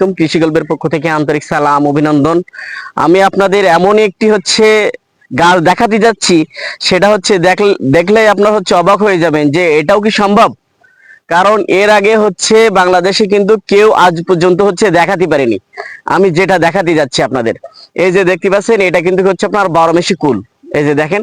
আলাইকুম, কৃষি গল্পের পক্ষ থেকে আন্তরিক সালাম, অভিনন্দন। আমি আপনাদের এমন একটি হচ্ছে গাছ দেখাতে যাচ্ছি, সেটা হচ্ছে দেখলে আপনার হচ্ছে অবাক হয়ে যাবেন যে এটাও কি সম্ভব? কারণ এর আগে হচ্ছে বাংলাদেশে কিন্তু কেউ আজ পর্যন্ত হচ্ছে দেখাতে পারেনি। আমি যেটা দেখাতে যাচ্ছি আপনাদের। এই যে দেখতে পাচ্ছেন, এটা কিন্তু হচ্ছে আপনার বারো মেশি কুল। এই যে দেখেন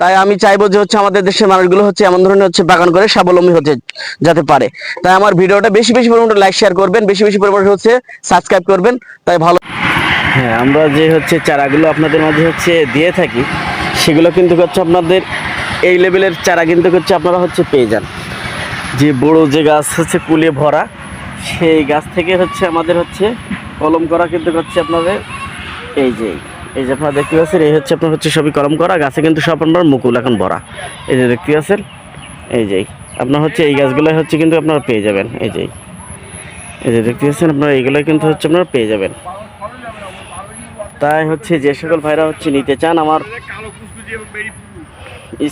তাই আমি চাইব যে হচ্ছে আমাদের দেশের মানুষগুলো হচ্ছে এমন ধরনের হচ্ছে বাগান করে স্বাবলম্বী হতে যাতে পারে। তাই আমার ভিডিওটা বেশি বেশি পরিমাণে লাইক শেয়ার করবেন, বেশি বেশি পরিমাণে হচ্ছে সাবস্ক্রাইব করবেন, তাই ভালো হ্যাঁ আমরা যে হচ্ছে চারাগুলো আপনাদের মাঝে হচ্ছে দিয়ে থাকি, সেগুলো কিন্তু হচ্ছে আপনাদের এই লেভেলের চারা কিন্তু হচ্ছে আপনারা হচ্ছে পেয়ে যান। যে বড় যে গাছ হচ্ছে কুলে ভরা, সেই গাছ থেকে হচ্ছে আমাদের হচ্ছে কলম করা কিন্তু হচ্ছে আপনাদের এই যে এই যে আপনারা দেখতে পাচ্ছেন, এই হচ্ছে আপনার হচ্ছে সবই কলম করা, গাছে কিন্তু সব আপনার মুকুল এখন ভরা। এই যে দেখতে পাচ্ছেন, এই যে আপনার হচ্ছে এই গাছগুলো হচ্ছে কিন্তু আপনারা পেয়ে যাবেন, এই যে এই। যে দেখতে পাচ্ছেন, আপনারা এইগুলোই কিন্তু হচ্ছে আপনারা পেয়ে যাবেন। তাই হচ্ছে যে সকল ভাইরা হচ্ছে নিতে চান, আমার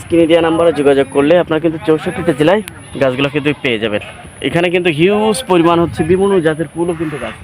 স্ক্রিনে দেওয়া নাম্বারে যোগাযোগ করলে আপনারা কিন্তু চৌষট্টিটা জেলায় গাছগুলো কিন্তু পেয়ে যাবেন। এখানে কিন্তু হিউজ পরিমাণ হচ্ছে বিভিন্ন জাতের ফুলও কিন্তু গাছ।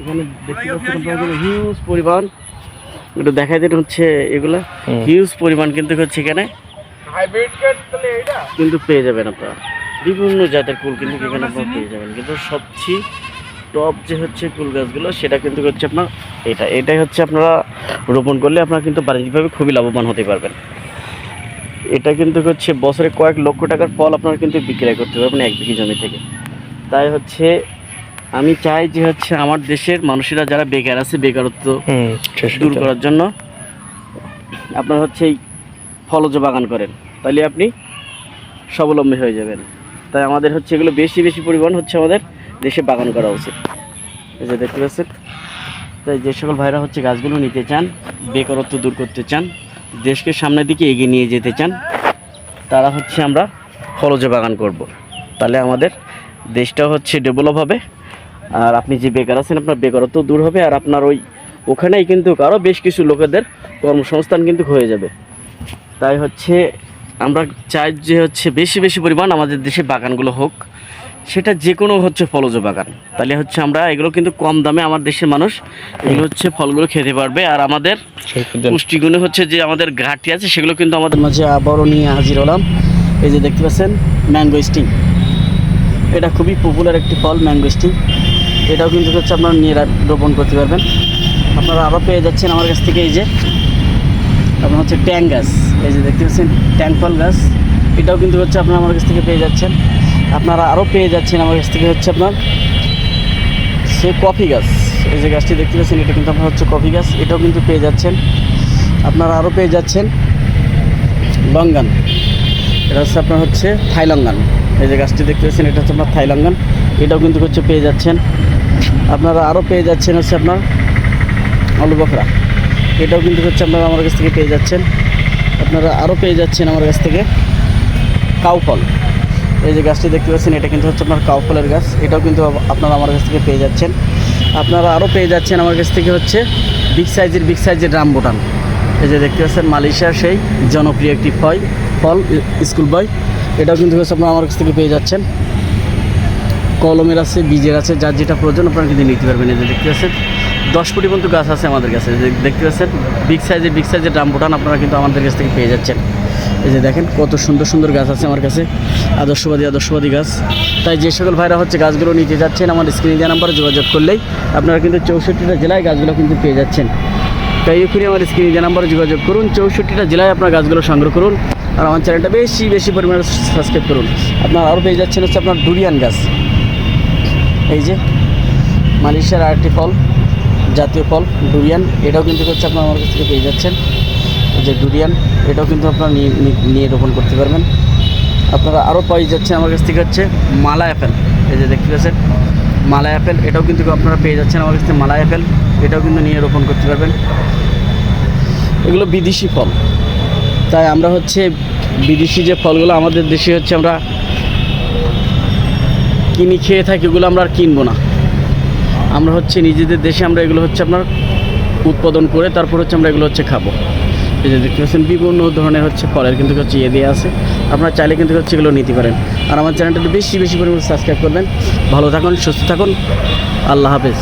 এখানে দেখতে পাচ্ছেন হিউজ পরিমাণ একটু দেখাই দিন হচ্ছে এগুলা। হিউজ পরিমাণ কিন্তু হচ্ছে এখানে। কিন্তু পেয়ে যাবেন আপনারা। বিভিন্ন জাতের ফুল কিন্তু এখানে আপনারা পেয়ে যাবেন। কিন্তু সবচেয়ে টপ যে হচ্ছে ফুল গাছগুলো সেটা কিন্তু হচ্ছে আপনার এটা। এটাই হচ্ছে আপনারা রোপণ করলে আপনারা কিন্তু বাণিজ্যিকভাবে খুবই লাভবান হতে পারবেন। এটা কিন্তু হচ্ছে বছরে কয়েক লক্ষ টাকার ফল আপনারা কিন্তু বিক্রয় করতে পারবেন এক বিঘি জমি থেকে। তাই হচ্ছে আমি চাই যে হচ্ছে আমার দেশের মানুষেরা যারা বেকার আছে বেকারত্ব দূর করার জন্য আপনার হচ্ছে এই ফলজ বাগান করেন। তাহলে আপনি স্বাবলম্বী হয়ে যাবেন। তাই আমাদের হচ্ছে এগুলো বেশি বেশি পরিমাণ হচ্ছে আমাদের দেশে বাগান করা উচিত। এই যে দেখতে পাচ্ছেন? তাই যে সকল ভাইরা হচ্ছে গাছগুলো নিতে চান বেকারত্ব দূর করতে চান দেশকে সামনের দিকে এগিয়ে নিয়ে যেতে চান তারা হচ্ছে আমরা ফলজ বাগান করব। তাহলে আমাদের দেশটাও হচ্ছে ডেভেলপ হবে আর আপনি যে বেকার আছেন আপনার বেকারত্ব দূর হবে আর আপনার ওই ওখানেই কিন্তু আরও বেশ কিছু লোকেদের কর্মসংস্থান কিন্তু হয়ে যাবে। তাই হচ্ছে আমরা চাই যে হচ্ছে বেশি বেশি পরিমাণ আমাদের দেশে বাগানগুলো হোক। সেটা যে কোনো হচ্ছে ফলজ বাগান। তাহলে হচ্ছে আমরা এগুলো কিন্তু কম দামে আমার দেশের মানুষ এগুলো হচ্ছে ফলগুলো খেতে পারবে। আর আমাদের। পুষ্টিগুণে হচ্ছে যে আমাদের ঘাটতি আছে সেগুলো কিন্তু আমাদের মাঝে আবারও নিয়ে হাজির হলাম। এই যে দেখতে পাচ্ছেন ম্যাঙ্গো স্টিং। এটা খুবই পপুলার একটি ফল ম্যাঙ্গো স্টিং। এটাও কিন্তু হচ্ছে আপনারা নিয়ে রোপণ করতে পারবেন। আপনারা আরও পেয়ে যাচ্ছেন আমার কাছ থেকে এই যে, আপনার হচ্ছে ট্যাং গাছ। এই যে দেখতে পাচ্ছেন, ট্যাং ফল গাছ। এটাও কিন্তু হচ্ছে আপনারা আমার কাছ থেকে পেয়ে যাচ্ছেন। আপনারা আরও পেয়ে যাচ্ছেন আমার কাছ থেকে হচ্ছে আপনার সে কফি গাছ। এই যে গাছটি দেখতে পাচ্ছেন, এটা কিন্তু আপনার হচ্ছে কফি গাছ। এটাও কিন্তু পেয়ে যাচ্ছেন। আপনারা আরও পেয়ে যাচ্ছেন লঙ্গান। এটা হচ্ছে আপনার হচ্ছে থাইলঙ্গান। এই যে গাছটি দেখতে পাচ্ছেন, এটা হচ্ছে আপনার থাইলঙ্গান। এটাও কিন্তু হচ্ছে পেয়ে যাচ্ছেন। আপনারা আরও পেয়ে যাচ্ছেন হচ্ছে আপনার আলু বখরা। এটাও কিন্তু হচ্ছে আপনারা আমার কাছ থেকে পেয়ে যাচ্ছেন। আপনারা আরও পেয়ে যাচ্ছেন আমার কাছ থেকে কাউ ফল। এই যে গাছটি দেখতে পাচ্ছেন, এটা কিন্তু হচ্ছে আপনার কাউফলের গাছ। এটাও কিন্তু আপনারা আমার কাছ থেকে পেয়ে যাচ্ছেন। আপনারা আরও পেয়ে যাচ্ছেন আমার কাছ থেকে হচ্ছে বিগ সাইজের বিগ সাইজের রামবোটান এই যে দেখতে পাচ্ছেন, মালয়েশিয়ার সেই জনপ্রিয় একটি ফল ফল, স্কুল বয়। এটাও কিন্তু হচ্ছে আপনারা আমার কাছ থেকে পেয়ে যাচ্ছেন। কলমের আছে, বীজের আছে, যার যেটা প্রয়োজন আপনারা কিন্তু নিতে পারবেন। এই যে দেখতে পাচ্ছেন, দশ কোটি পর্যন্ত গাছ আছে আমাদের কাছে। যে দেখতে পাচ্ছেন বিগ সাইজের বিগ সাইজের রামবোটান আপনারা কিন্তু আমাদের কাছ থেকে পেয়ে যাচ্ছেন। এই যে দেখেন, কত সুন্দর সুন্দর গাছ আছে আমার কাছে। আদর্শবাদী আদর্শবাদী গাছ। তাই যে সকল ভাইরা হচ্ছে গাছগুলো নিতে যাচ্ছেন, আমার স্ক্রিনে দেওয়া নাম্বারে যোগাযোগ করলেই আপনারা কিন্তু চৌষট্টিটা জেলায় গাছগুলো কিন্তু পেয়ে যাচ্ছেন। তাই এক্ষুনি আমার স্ক্রিনে দেওয়া নাম্বারে যোগাযোগ করুন, চৌষট্টিটা জেলায় আপনার গাছগুলো সংগ্রহ করুন আর আমার চ্যানেলটা বেশি বেশি পরিমাণে সাবস্ক্রাইব করুন। আপনার আরও পেয়ে যাচ্ছেন হচ্ছে আপনার ডুরিয়ান গাছ। এই যে মালয়েশিয়ার আরেকটি ফল, জাতীয় ফল ডুরিয়ান এটাও কিন্তু হচ্ছে আপনার আমার কাছ থেকে পেয়ে যাচ্ছেন। যে ডুরিয়ান এটাও কিন্তু আপনারা নিয়ে, নিয়ে- রোপণ করতে পারবেন। আপনারা আরও পেয়ে যাচ্ছেন আমার কাছ থেকে হচ্ছে মালা অ্যাপেল এই যে দেখতে পাচ্ছেন মালা অ্যাপেল এটাও কিন্তু আপনারা পেয়ে যাচ্ছেন আমার কাছ থেকে মালা অ্যাপেল এটাও কিন্তু নিয়ে রোপণ করতে পারবেন। এগুলো বিদেশি ফল। তাই আমরা হচ্ছে বিদেশি যে ফলগুলো আমাদের দেশে হচ্ছে আমরা কিনি খেয়ে থাকি, এগুলো আমরা আর কিনবো না। আমরা হচ্ছে নিজেদের দেশে আমরা এগুলো হচ্ছে আপনার উৎপাদন করে তারপর হচ্ছে আমরা এগুলো হচ্ছে খাব। এই যে দেখতে পাচ্ছেন, বিভিন্ন ধরনের হচ্ছে ফলের কিন্তু হচ্ছে ইয়ে দিয়ে আছে। আপনারা চাইলে কিন্তু হচ্ছে এগুলো নিতে পারেন। আর আমার চ্যানেলটা বেশি বেশি পরিমাণে সাবস্ক্রাইব করবেন। ভালো থাকুন, সুস্থ থাকুন। আল্লাহ হাফেজ।